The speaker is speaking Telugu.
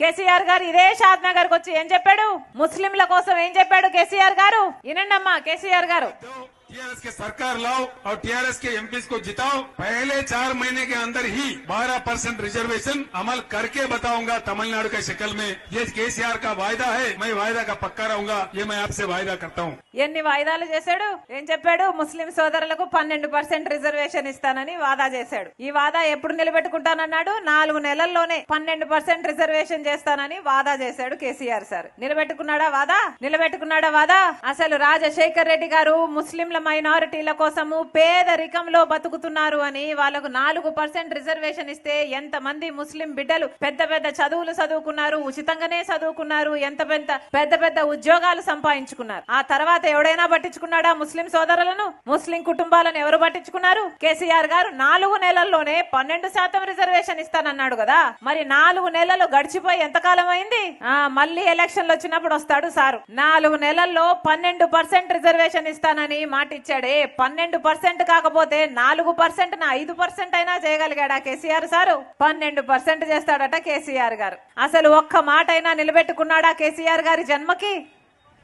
కేసీఆర్ గారు ఇదే షాద్ నగర్ వచ్చి ఏం చెప్పాడు? ముస్లింల కోసం ఏం చెప్పాడు కేసీఆర్ గారు? వినండమ్మా కేసీఆర్ గారు. टीआरएस के सरकार लाओ और टीआरएस के एमपी को जिताओ पहले चार महीने के अंदर ही 12 परसेंट रिजर्वेशन अमल करके बताऊंगा तमिलनाडु के शक्ल में ये केसीआर का वायदा है मैं वायदा का पक्का रहूंगा ये मैं आपसे वायदा करता हूँ ఎన్ని వాయిదాలు చేశాడు ఏం చెప్పాడు ముస్లిం సోదరులకు పన్నెండు పర్సెంట్ రిజర్వేషన్ ఇస్తానని వాదా చేశాడు ఈ వాదా ఎప్పుడు నిలబెట్టుకుంటానన్నాడు నాలుగు నెలల్లోనే పన్నెండు పర్సెంట్ రిజర్వేషన్ చేస్తానని వాదా చేశాడు కేసీఆర్ సార్ నిలబెట్టుకున్నాడా వాదా నిలబెట్టుకున్నాడా వాదా అసలు రాజశేఖర్ రెడ్డి గారు ముస్లింల మైనారిటీల కోసము పేదరికంలో బతుకుతున్నారు అని వాళ్ళకు నాలుగు పర్సెంట్ రిజర్వేషన్ ఇస్తే ఎంత మంది ముస్లిం బిడ్డలు పెద్ద పెద్ద చదువులు చదువుకున్నారు ఉచితంగానే చదువుకున్నారు ఎంత పెద్ద పెద్ద పెద్ద ఉద్యోగాలు సంపాదించుకున్నారు. ఆ తర్వాత ఎవడైనా పట్టించుకున్నాడా ముస్లిం సోదరులను? ముస్లిం కుటుంబాలను ఎవరు పట్టించుకున్నారు? కేసీఆర్ గారు నాలుగు నెలల్లోనే పన్నెండు శాతం రిజర్వేషన్ ఇస్తానన్నాడు కదా. మరి నాలుగు నెలలు గడిచిపోయి ఎంతకాలం అయింది? ఆ మళ్ళీ ఎలక్షన్లు వచ్చినప్పుడు వస్తాడు సారు. నాలుగు నెలల్లో పన్నెండు పర్సెంట్ రిజర్వేషన్ ఇస్తానని మాట ఇచ్చాడే. పన్నెండు పర్సెంట్ కాకపోతే నాలుగు పర్సెంట్ నా ఐదు పర్సెంట్ అయినా చేయగలిగాడా కేసీఆర్ సారు? పన్నెండు పర్సెంట్ చేస్తాడట కేసీఆర్ గారు. అసలు ఒక్క మాట అయినా నిలబెట్టుకున్నాడా కేసీఆర్ గారి జన్మకి?